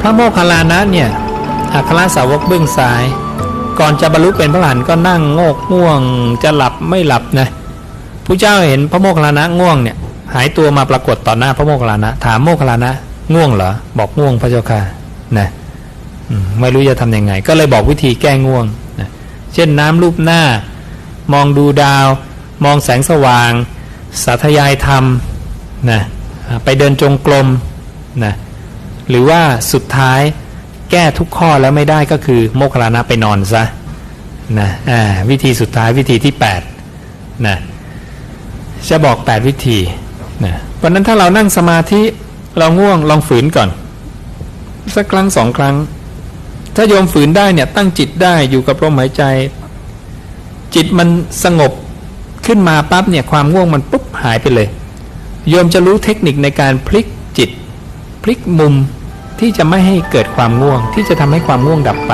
พระโมคคัลลานะเนี่ยอัครสาวกเบื้องซ้าย ก่อนจะบรรลุเป็นพระอรหันก็นั่งโงกง่วง จะหลับไม่หลับนะผู้เจ้าเห็นพระโมคคัลลานะง่วงเนี่ย หายตัวมาปรากฏต่อหน้าพระโมคคัลลานะ ถามโมคคัลลานะง่วงเหรอบอกง่วงพระเจ้าค่ะนะไม่รู้จะทำยังไง ก็เลยบอกวิธีแก้ง่วงนะเช่นน้ำรูปหน้า มองดูดาว มองแสงสว่าง สาธยายธรรม นะไปเดินจงกรมนะหรือว่าสุดท้ายแก้ทุกข้อแล้วไม่ได้ก็คือโมคคัลานะไปนอนซะนะวิธีสุดท้ายวิธีที่8นะจะบอก 8 วิธีนะวันนั้นถ้าเรานั่งสมาธิเราง่วงลองฝืนก่อน สักครั้งสองครั้ง ถ้าโยมฝืนได้เนี่ยตั้งจิตได้อยู่กับลมหายใจ จิตมันสงบขึ้นมาปั๊บเนี่ยความง่วงมันปุ๊บหายไปเลย โยมจะรู้เทคนิคในการพลิกจิต พลิกมุมที่จะไม่ให้เกิดความง่วง ที่จะทำให้ความง่วงดับไป